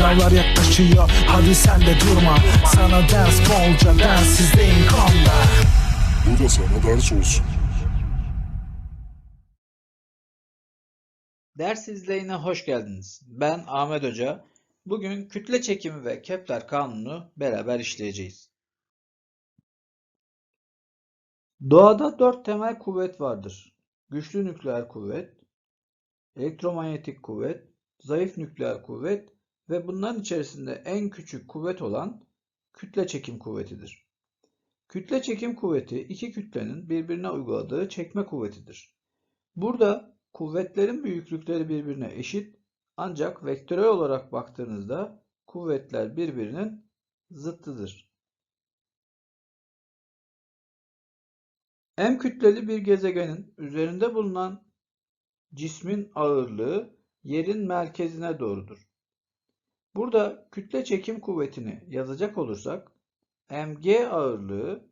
Sınavlar yaklaşıyor hadi sen de durma Sana ders bolca densizliğin konda Bu da sana ders olsun. Ders izleyine hoş geldiniz. Ben Ahmet Hoca. Bugün kütle çekimi ve Kepler kanunu beraber işleyeceğiz. Doğada dört temel kuvvet vardır. Güçlü nükleer kuvvet, elektromanyetik kuvvet, zayıf nükleer kuvvet ve bunların içerisinde en küçük kuvvet olan kütle çekim kuvvetidir. Kütle çekim kuvveti iki kütlenin birbirine uyguladığı çekme kuvvetidir. Burada kuvvetlerin büyüklükleri birbirine eşit ancak vektörel olarak baktığınızda kuvvetler birbirinin zıttıdır. M kütleli bir gezegenin üzerinde bulunan cismin ağırlığı yerin merkezine doğrudur. Burada kütle çekim kuvvetini yazacak olursak mg ağırlığı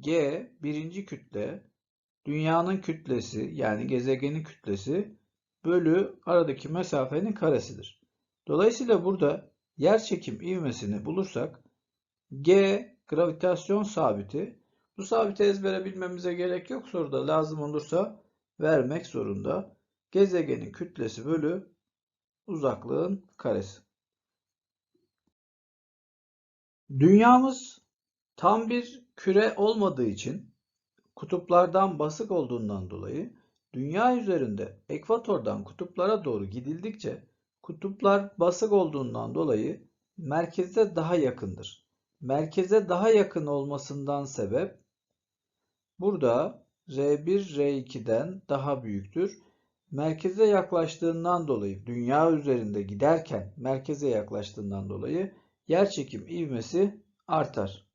g birinci kütle dünyanın kütlesi yani gezegenin kütlesi bölü aradaki mesafenin karesidir. Dolayısıyla burada yer çekim ivmesini bulursak g gravitasyon sabiti bu sabiti ezbere bilmemize gerek yok soruda lazım olursa vermek zorunda. Gezegenin kütlesi bölü uzaklığın karesi. Dünyamız tam bir küre olmadığı için kutuplardan basık olduğundan dolayı dünya üzerinde ekvatordan kutuplara doğru gidildikçe kutuplar basık olduğundan dolayı merkeze daha yakındır. Merkeze daha yakın olmasından sebep burada R1 R2'den daha büyüktür. Merkeze yaklaştığından dolayı dünya üzerinde giderken merkeze yaklaştığından dolayı yerçekim ivmesi artar.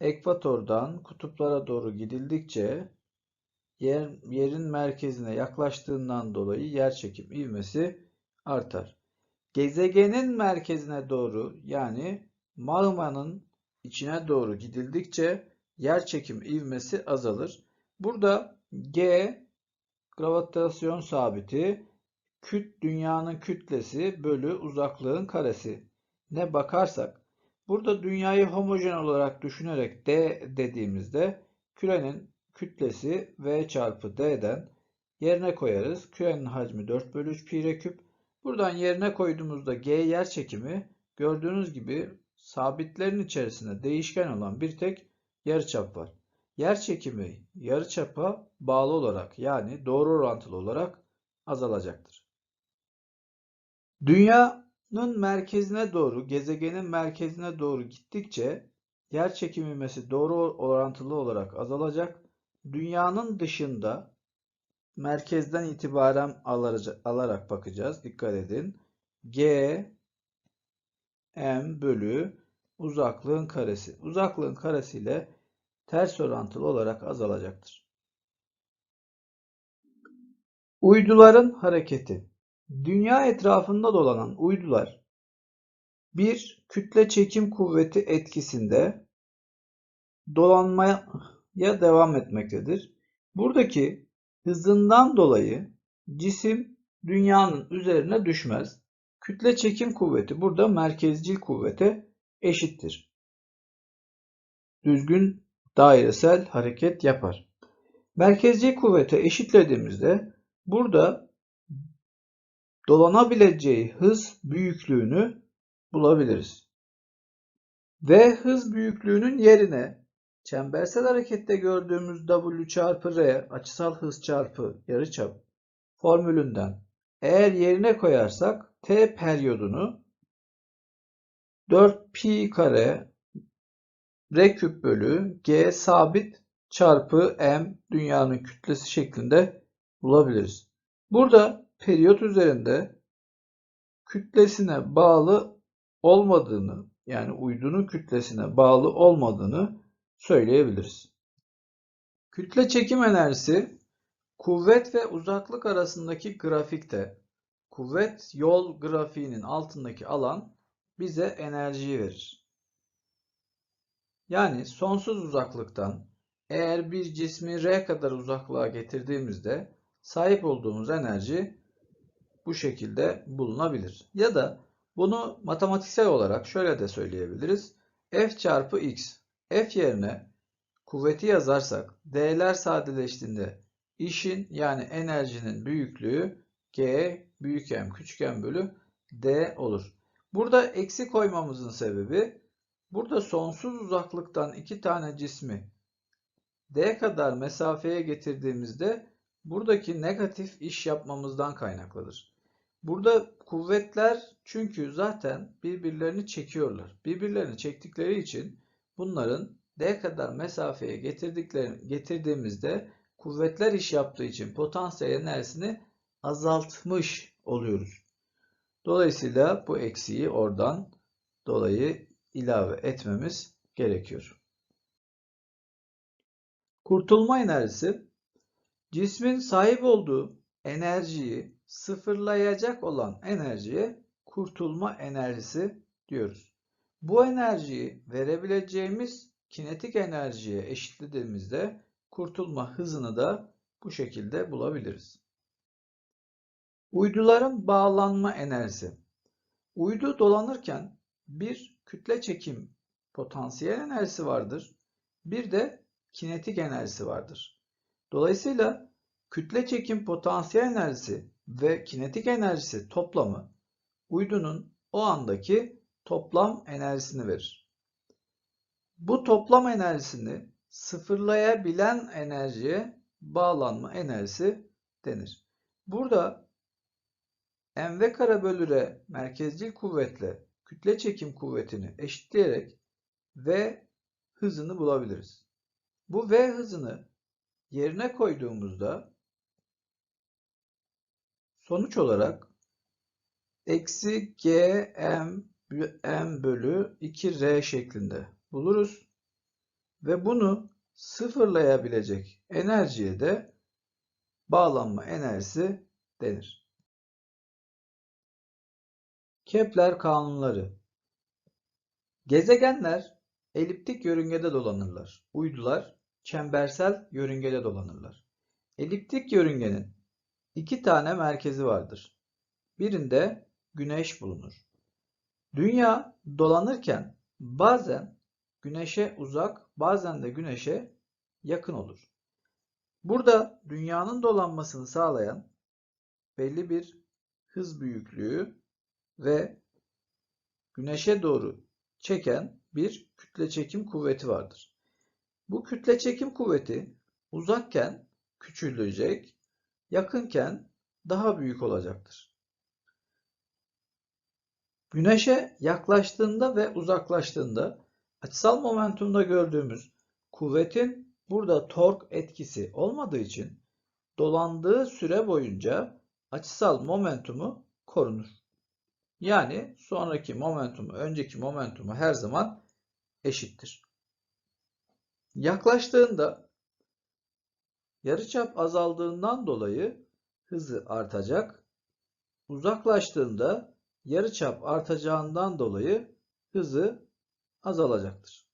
Ekvatordan kutuplara doğru gidildikçe yer, yerin merkezine yaklaştığından dolayı yerçekim ivmesi artar. Gezegenin merkezine doğru yani magmanın içine doğru gidildikçe yerçekim ivmesi azalır. Burada G gravitasyon sabiti küt dünyanın kütlesi bölü uzaklığın karesi ne bakarsak Burada dünyayı homojen olarak düşünerek D dediğimizde kürenin kütlesi V çarpı D'den yerine koyarız. Kürenin hacmi 4 bölü 3 pi küp. Buradan yerine koyduğumuzda G yer çekimi gördüğünüz gibi sabitlerin içerisinde değişken olan bir tek yarıçap var. Yer çekimi yarıçapa bağlı olarak yani doğru orantılı olarak azalacaktır. Dünya merkezine doğru, gezegenin merkezine doğru gittikçe yer çekim ivmesi doğru orantılı olarak azalacak. Dünyanın dışında merkezden itibaren alarak bakacağız. Dikkat edin. G M bölü uzaklığın karesi. Uzaklığın karesi ile ters orantılı olarak azalacaktır. Uyduların hareketi Dünya etrafında dolanan uydular bir kütle çekim kuvveti etkisinde dolanmaya devam etmektedir. Buradaki hızından dolayı cisim dünyanın üzerine düşmez. Kütle çekim kuvveti burada merkezcil kuvvete eşittir. Düzgün dairesel hareket yapar. Merkezcil kuvvete eşitlediğimizde burada dolanabileceği hız büyüklüğünü bulabiliriz. V hız büyüklüğünün yerine çembersel harekette gördüğümüz W çarpı R açısal hız çarpı yarıçap formülünden eğer yerine koyarsak T periyodunu 4 pi kare R küp bölü G sabit çarpı M dünyanın kütlesi şeklinde bulabiliriz. Burada periyot üzerinde kütlesine bağlı olmadığını yani uydunun kütlesine bağlı olmadığını söyleyebiliriz. Kütle çekim enerjisi kuvvet ve uzaklık arasındaki grafikte kuvvet yol grafiğinin altındaki alan bize enerjiyi verir. Yani sonsuz uzaklıktan eğer bir cismi r kadar uzaklığa getirdiğimizde sahip olduğumuz enerji bu şekilde bulunabilir. Ya da Bunu matematiksel olarak şöyle de söyleyebiliriz. F çarpı x. F yerine kuvveti yazarsak D'ler sadeleştiğinde işin yani enerjinin büyüklüğü G büyük M küçük M bölü D olur. Burada eksi koymamızın sebebi burada sonsuz uzaklıktan iki tane cismi D kadar mesafeye getirdiğimizde buradaki negatif iş yapmamızdan kaynaklıdır. Burada kuvvetler çünkü zaten birbirlerini çekiyorlar. Birbirlerini çektikleri için bunların D kadar mesafeye getirdiğimizde kuvvetler iş yaptığı için potansiyel enerjisini azaltmış oluyoruz. Dolayısıyla bu eksiği oradan dolayı ilave etmemiz gerekiyor. Kurtulma enerjisi cismin sahip olduğu enerjiyi sıfırlayacak olan enerjiye kurtulma enerjisi diyoruz. Bu enerjiyi verebileceğimiz kinetik enerjiye eşitlediğimizde kurtulma hızını da bu şekilde bulabiliriz. Uyduların bağlanma enerjisi. Uydu dolanırken bir kütle çekim potansiyel enerjisi vardır. Bir de kinetik enerjisi vardır. Dolayısıyla kütle çekim potansiyel enerjisi ve kinetik enerjisi toplamı uydunun o andaki toplam enerjisini verir. Bu toplam enerjisini sıfırlayabilen enerjiye bağlanma enerjisi denir. Burada mv kare bölü r merkezcil kuvvetle kütle çekim kuvvetini eşitleyerek v hızını bulabiliriz. Bu v hızını yerine koyduğumuzda sonuç olarak eksi g m, m bölü 2r şeklinde buluruz. Ve bunu sıfırlayabilecek enerjiye de bağlanma enerjisi denir. Kepler kanunları Gezegenler eliptik yörüngede dolanırlar. Uydular çembersel yörüngede dolanırlar. Eliptik yörüngenin iki tane merkezi vardır. Birinde Güneş bulunur. Dünya dolanırken bazen Güneş'e uzak, bazen de Güneş'e yakın olur. Burada dünyanın dolanmasını sağlayan belli bir hız büyüklüğü ve Güneş'e doğru çeken bir kütle çekim kuvveti vardır. Bu kütle çekim kuvveti uzakken küçülecek, yakınken daha büyük olacaktır. Güneşe yaklaştığında ve uzaklaştığında açısal momentumda gördüğümüz kuvvetin burada tork etkisi olmadığı için dolandığı süre boyunca açısal momentumu korunur. Yani sonraki momentumu önceki momentumu her zaman eşittir. Yaklaştığında yarıçap azaldığından dolayı hızı artacak. Uzaklaştığında yarıçap artacağından dolayı hızı azalacaktır.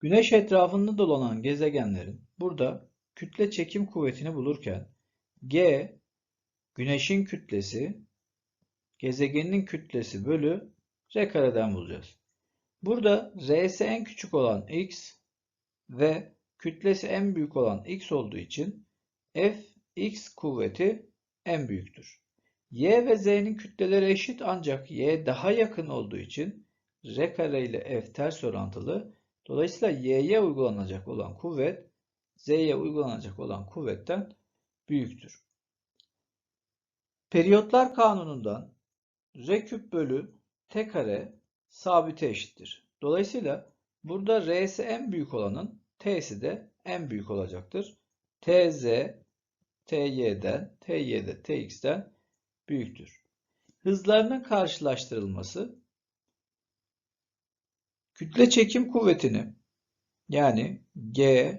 Güneş etrafında dolanan gezegenlerin burada kütle çekim kuvvetini bulurken G Güneşin kütlesi gezegenin kütlesi bölü R kareden bulacağız. Burada R'si en küçük olan X ve kütlesi en büyük olan X olduğu için F X kuvveti en büyüktür. Y ve Z'nin kütleleri eşit ancak Y daha yakın olduğu için R kare ile F ters orantılı. Dolayısıyla Y'ye uygulanacak olan kuvvet Z'ye uygulanacak olan kuvvetten büyüktür. Periyotlar kanunundan R küp bölü T kare sabite eşittir. Dolayısıyla burada R'si en büyük olanın T'si de en büyük olacaktır. TZ TY'den, TY de TX'den büyüktür. Hızlarının karşılaştırılması kütle çekim kuvvetini yani G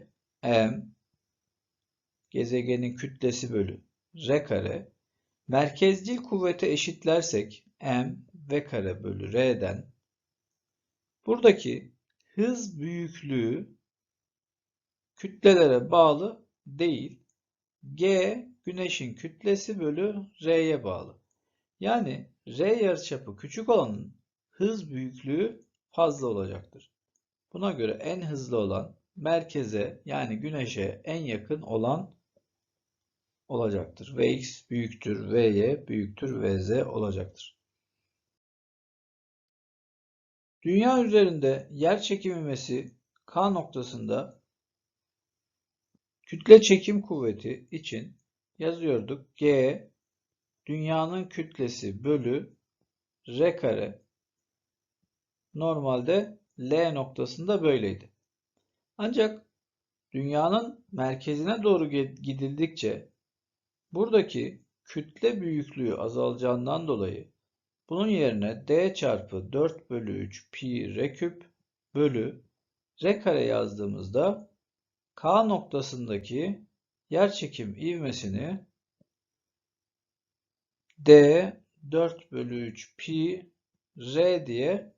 m gezegenin kütlesi bölü r kare merkezcil kuvvete eşitlersek m v kare bölü r'den buradaki hız büyüklüğü kütlelere bağlı değil. G güneşin kütlesi bölü R'ye bağlı. Yani R yarıçapı küçük olanın hız büyüklüğü fazla olacaktır. Buna göre en hızlı olan merkeze yani güneşe en yakın olan olacaktır. Vx büyüktür Vy büyüktür Vz olacaktır. Dünya üzerinde yer çekim ivmesi K noktasında kütle çekim kuvveti için yazıyorduk. G dünyanın kütlesi bölü R kare normalde L noktasında böyleydi. Ancak dünyanın merkezine doğru gidildikçe buradaki kütle büyüklüğü azalacağından dolayı bunun yerine d çarpı 4 bölü 3 pi r küp bölü r kare yazdığımızda K noktasındaki yerçekim ivmesini d 4 bölü 3 pi r diye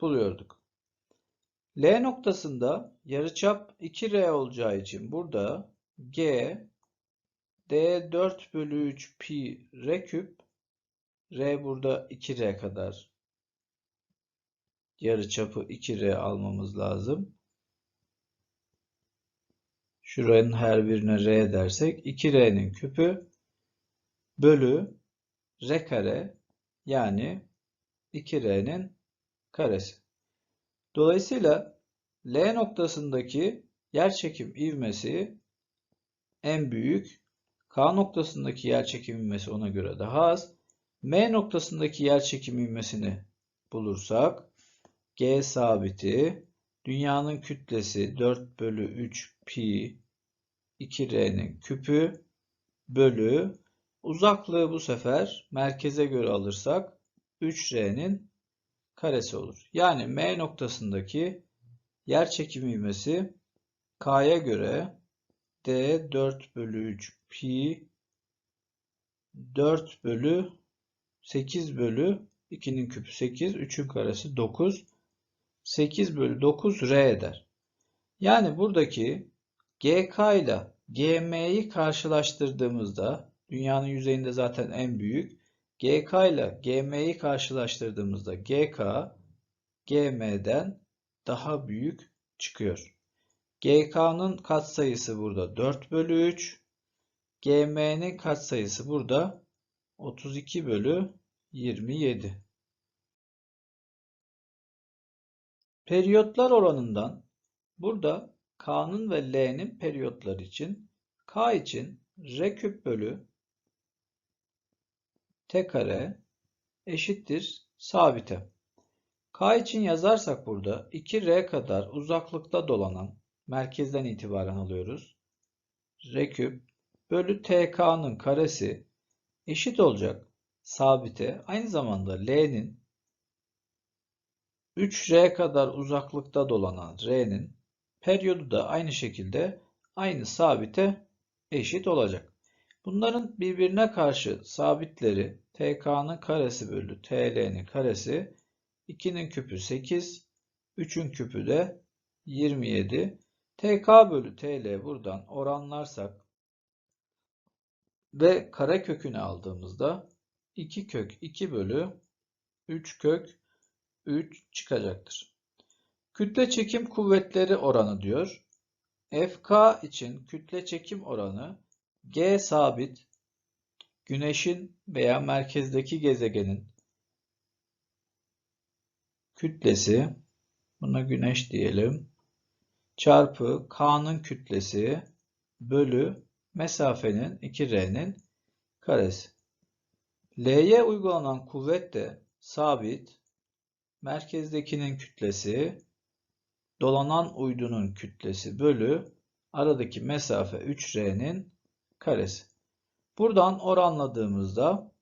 buluyorduk. L noktasında yarıçap 2r olacağı için burada g d 4 bölü 3 pi r küp R burada 2R kadar yarıçapı 2R almamız lazım. Şuranın her birine R dersek 2R'nin küpü bölü R kare yani 2R'nin karesi. Dolayısıyla L noktasındaki yerçekim ivmesi en büyük. K noktasındaki yerçekim ivmesi ona göre daha az. M noktasındaki yerçekim ivmesini bulursak G sabiti dünyanın kütlesi 4 bölü 3 pi 2R'nin küpü bölü uzaklığı bu sefer merkeze göre alırsak 3R'nin karesi olur. Yani M noktasındaki yerçekim ivmesi K'ya göre D 4 bölü 3 pi 4 bölü 8 bölü 2'nin küpü 8, 3'ün karesi 9. 8 bölü 9 R eder. Yani buradaki GK ile GM'yi karşılaştırdığımızda dünyanın yüzeyinde zaten en büyük. GK ile GM'yi karşılaştırdığımızda GK GM'den daha büyük çıkıyor. GK'nın katsayısı burada 4 bölü 3. GM'nin katsayısı burada 32 bölü 27. Periyotlar oranından burada K'nın ve L'nin periyotları için K için R küp bölü T kare eşittir sabite. K için yazarsak burada 2R kadar uzaklıkta dolanan merkezden itibaren alıyoruz. R küp bölü TK'nın karesi eşit olacak sabite aynı zamanda L'nin 3R kadar uzaklıkta dolanan R'nin periyodu da aynı şekilde aynı sabite eşit olacak. Bunların birbirine karşı sabitleri TK'nın karesi bölü TL'nin karesi 2'nin küpü 8, 3'ün küpü de 27. TK bölü TL buradan oranlarsak ve kare kökünü aldığımızda 2 kök 2 bölü 3 kök 3 çıkacaktır. Kütle çekim kuvvetleri oranı diyor. FK için kütle çekim oranı G sabit Güneşin veya merkezdeki gezegenin kütlesi buna Güneş diyelim çarpı K'nın kütlesi bölü mesafenin 2R'nin karesi. L'ye uygulanan kuvvet de sabit, merkezdekinin kütlesi, dolanan uydunun kütlesi bölü aradaki mesafe 3R'nin karesi. Buradan oranladığımızda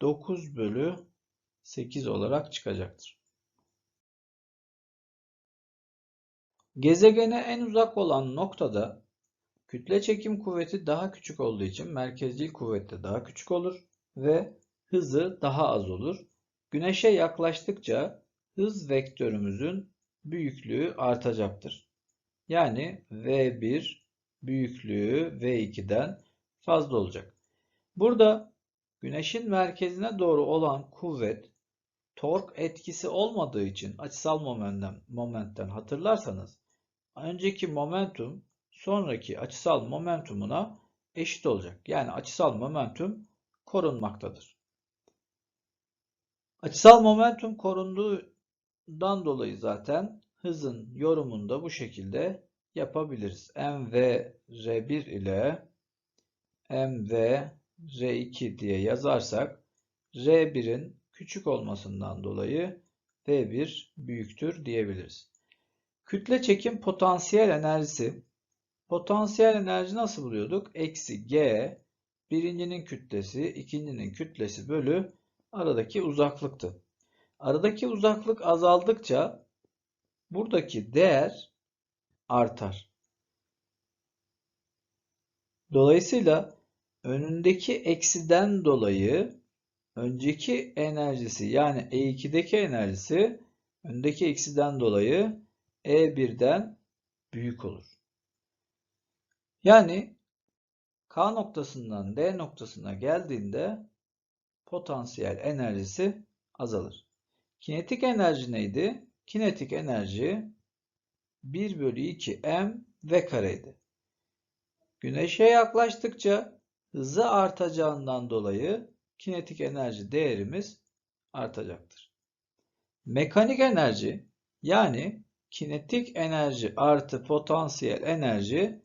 9 bölü 8 olarak çıkacaktır. Gezegene en uzak olan noktada kütle çekim kuvveti daha küçük olduğu için merkezcil kuvvet de daha küçük olur ve hızı daha az olur. Güneşe yaklaştıkça hız vektörümüzün büyüklüğü artacaktır. Yani V1 büyüklüğü V2'den fazla olacak. Burada Güneşin merkezine doğru olan kuvvet tork etkisi olmadığı için açısal momentten, momentten hatırlarsanız önceki momentum sonraki açısal momentumuna eşit olacak. Yani açısal momentum korunmaktadır. Açısal momentum korunduğundan dolayı zaten hızın yorumunu da bu şekilde yapabiliriz. mv r1 ile mv R2 diye yazarsak R1'in küçük olmasından dolayı V1 büyüktür diyebiliriz. Kütle çekim potansiyel enerjisi. Potansiyel enerji nasıl buluyorduk? Eksi G birincinin kütlesi, ikincinin kütlesi bölü aradaki uzaklıktı. Aradaki uzaklık azaldıkça buradaki değer artar. Dolayısıyla önündeki eksiden dolayı önceki enerjisi yani E2'deki enerjisi öndeki eksiden dolayı E1'den büyük olur. Yani K noktasından D noktasına geldiğinde potansiyel enerjisi azalır. Kinetik enerji neydi? Kinetik enerji 1 bölü 2 m v kareydi. Güneşe yaklaştıkça hızı artacağından dolayı kinetik enerji değerimiz artacaktır. Mekanik enerji yani kinetik enerji artı potansiyel enerji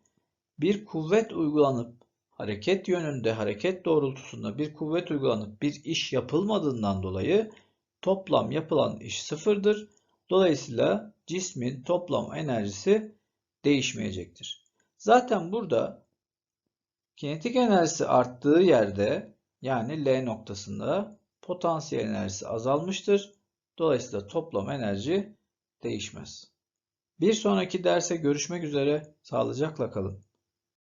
bir kuvvet uygulanıp hareket yönünde hareket doğrultusunda bir kuvvet uygulanıp bir iş yapılmadığından dolayı toplam yapılan iş sıfırdır. Dolayısıyla cismin toplam enerjisi değişmeyecektir. Zaten burada kinetik enerjisi arttığı yerde yani L noktasında potansiyel enerjisi azalmıştır. Dolayısıyla toplam enerji değişmez. Bir sonraki derse görüşmek üzere. Sağlıcakla kalın.